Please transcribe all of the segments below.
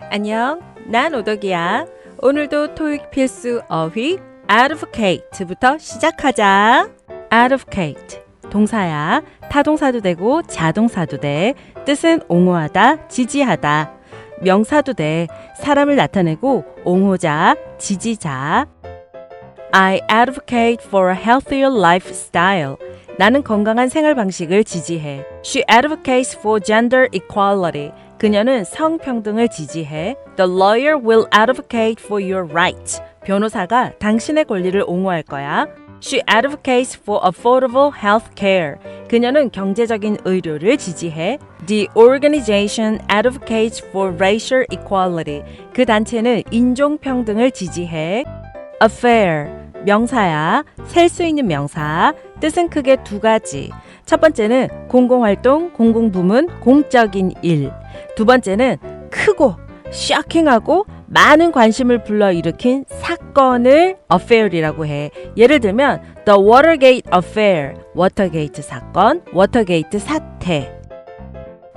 안녕, 난 오덕이야. 오늘도 토익 필수 어휘 advocate부터 시작하자. advocate 동사야. 타동사도 되고 자동사도 돼. 뜻은 옹호하다, 지지하다. 명사도 돼. 사람을 나타내고 옹호자, 지지자. I advocate for a healthier lifestyle. 나는 건강한 생활 방식을 지지해. She advocates for gender equality. 그녀는 성평등을 지지해. The lawyer will advocate for your rights. 변호사가 당신의 권리를 옹호할 거야. She advocates for affordable health care. 그녀는 경제적인 의료를 지지해. The organization advocates for racial equality. 그 단체는 인종평등을 지지해. affair 명사야. 셀 수 있는 명사. 뜻은 크게 두 가지. 첫 번째는 공공활동, 공공부문, 공적인 일. 두 번째는 크고 쇼킹하고 많은 관심을 불러일으킨 사건을 affair이라고 해. 예를 들면 The Watergate Affair, 워터게이트 사건, 워터게이트 사태.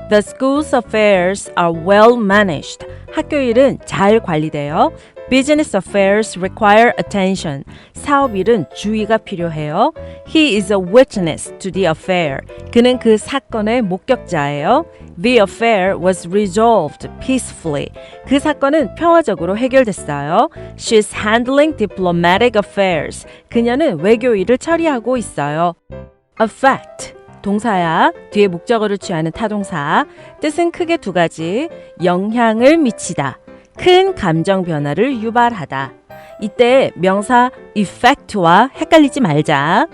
The school's affairs are well managed. 학교 일은 잘 관리돼요. Business affairs require attention. 사업 일은 주의가 필요해요. He is a witness to the affair. 그는 그 사건의 목격자예요. The affair was resolved peacefully. 그 사건은 평화적으로 해결됐어요. She's handling diplomatic affairs. 그녀는 외교 일을 처리하고 있어요. affect 동사야. 뒤에 목적어를 취하는 타동사. 뜻은 크게 두 가지. 영향을 미치다. 큰 감정 변화를 유발하다. 이때 명사 effect와 헷갈리지 말자.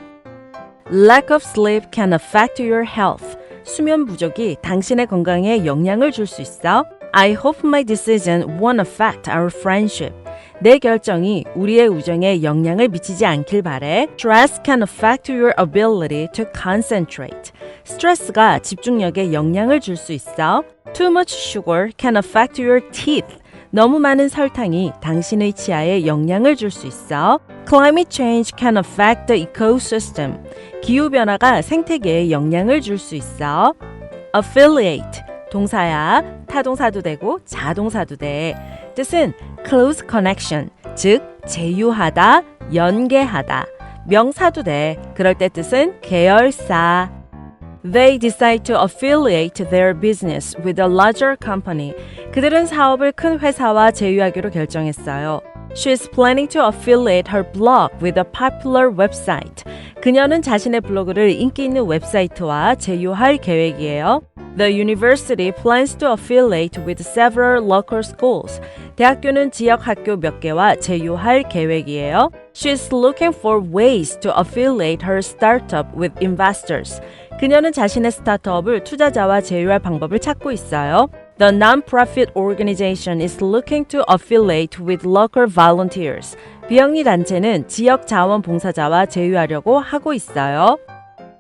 Lack of sleep can affect your health. 수면 부족이 당신의 건강에 영향을 줄 수 있어. I hope my decision won't affect our friendship. 내 결정이 우리의 우정에 영향을 미치지 않길 바래. Stress can affect your ability to concentrate. 스트레스가 집중력에 영향을 줄 수 있어. Too much sugar can affect your teeth. 너무 많은 설탕이 당신의 치아에 영향을 줄 수 있어. Climate change can affect the ecosystem. 기후 변화가 생태계에 영향을 줄 수 있어. Affiliate 동사야. 타동사도 되고 자동사도 돼. 뜻은 close connection, 즉 제휴하다, 연계하다. 명사도 돼. 그럴 때 뜻은 계열사. They decide to affiliate their business with a larger company. 그들은 사업을 큰 회사와 제휴하기로 결정했어요. She is planning to affiliate her blog with a popular website. 그녀는 자신의 블로그를 인기 있는 웹사이트와 제휴할 계획이에요. The university plans to affiliate with several local schools. 대학교는 지역 학교 몇 개와 제휴할 계획이에요. She is looking for ways to affiliate her startup with investors. 그녀는 자신의 스타트업을 투자자와 제휴할 방법을 찾고 있어요. The non-profit organization is looking to affiliate with local volunteers. 비영리 단체는 지역 자원 봉사자와 제휴하려고 하고 있어요.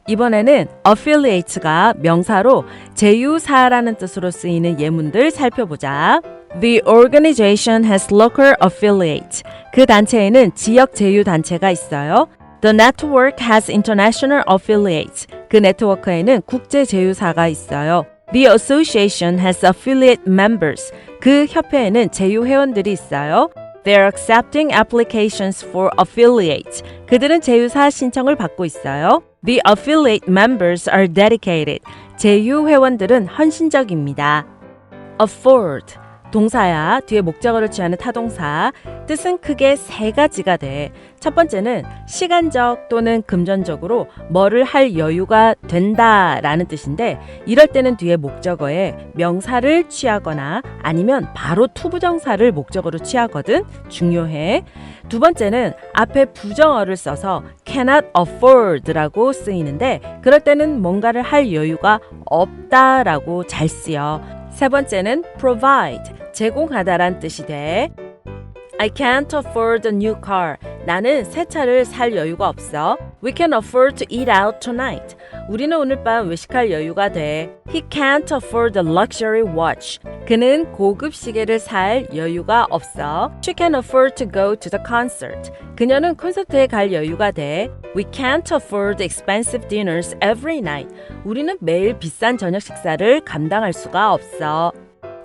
이번에는 affiliate가 명사로 제휴사라는 뜻으로 쓰이는 예문들 살펴보자. The organization has local affiliates. 그 단체에는 지역 제휴 단체가 있어요. The network has international affiliates. 그 네트워크에는 국제 제휴사가 있어요. The association has affiliate members. 그 협회에는 제휴 회원들이 있어요. They're accepting applications for affiliates. 그들은 제휴사 신청을 받고 있어요. The affiliate members are dedicated. 제휴 회원들은 헌신적입니다. afford 동사야 뒤에 목적어를 취하는 타동사 뜻은 크게 세 가지가 돼. 첫 번째는 시간적 또는 금전적으로 뭐를 할 여유가 된다라는 뜻인데 이럴 때는 뒤에 목적어에 명사를 취하거나 아니면 바로 투부정사를 목적어로 취하거든. 중요해. 두 번째는 앞에 부정어를 써서 cannot afford라고 쓰이는데 그럴 때는 뭔가를 할 여유가 없다라고 잘 쓰여. 세 번째는 provide 제공하다란 뜻이 돼. I can't afford a new car. 나는 새 차를 살 여유가 없어. We can afford to eat out tonight. 우리는 오늘 밤 외식할 여유가 돼. He can't afford a luxury watch. 그는 고급 시계를 살 여유가 없어. She can afford to go to the concert. 그녀는 콘서트에 갈 여유가 돼. We can't afford expensive dinners every night. 우리는 매일 비싼 저녁 식사를 감당할 수가 없어.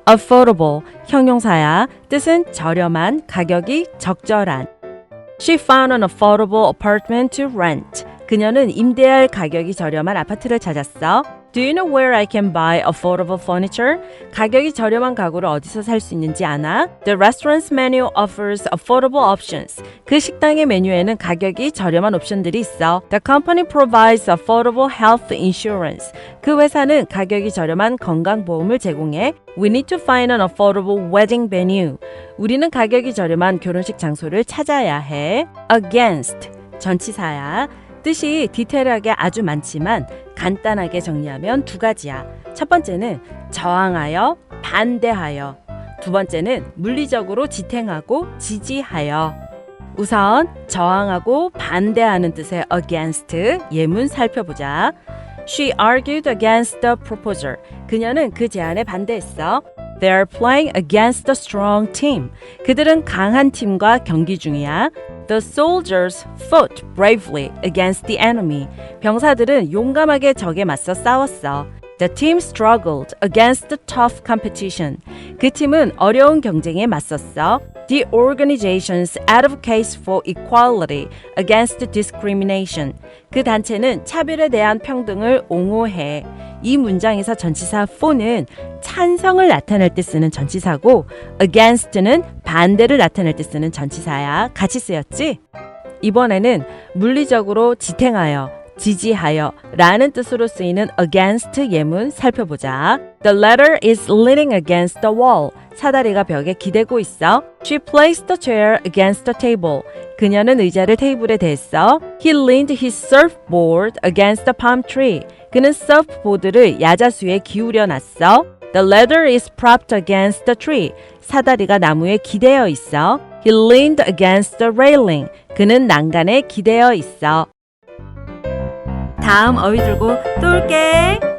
Affordable 형용사야. 뜻은 저렴한, 가격이 적절한. She found an affordable apartment to rent. 그녀는 임대할 가격이 저렴한 아파트를 찾았어. Do you know where I can buy affordable furniture? 가격이 저렴한 가구를 어디서 살 수 있는지 아나? The restaurant's menu offers affordable options. 그 식당의 메뉴에는 가격이 저렴한 옵션들이 있어. The company provides affordable health insurance. 그 회사는 가격이 저렴한 건강보험을 제공해. We need to find an affordable wedding venue. 우리는 가격이 저렴한 결혼식 장소를 찾아야 해. Against 전치사야. 뜻이 디테일하게 아주 많지만 간단하게 정리하면 두 가지야. 첫 번째는 저항하여, 반대하여. 두 번째는 물리적으로 지탱하고 지지하여. 우선 저항하고 반대하는 뜻의 against 예문 살펴보자. She argued against the proposal. 그녀는 그 제안에 반대했어. They are playing against a strong team. 그들은 강한 팀과 경기 중이야. The soldiers fought bravely against the enemy. 병사들은 용감하게 적에 맞서 싸웠어. The team struggled against the tough competition. 그 팀은 어려운 경쟁에 맞섰어. The organizations advocates for equality against discrimination. 그 단체는 차별에 대한 평등을 옹호해. 이 문장에서 전치사 for는 찬성을 나타낼 때 쓰는 전치사고 against는 반대를 나타낼 때 쓰는 전치사야. 같이 쓰였지? 이번에는 물리적으로 지탱하여, 지지하여 라는 뜻으로 쓰이는 against 예문 살펴보자. The letter is leaning against the wall. 사다리가 벽에 기대고 있어. She placed the chair against the table. 그녀는 의자를 테이블에 댔어. He leaned his surfboard against the palm tree. 그는 서프보드를 야자수에 기울여 놨어. The ladder is propped against the tree. 사다리가 나무에 기대어 있어. He leaned against the railing. 그는 난간에 기대어 있어. 다음 어휘 들고 또 올게.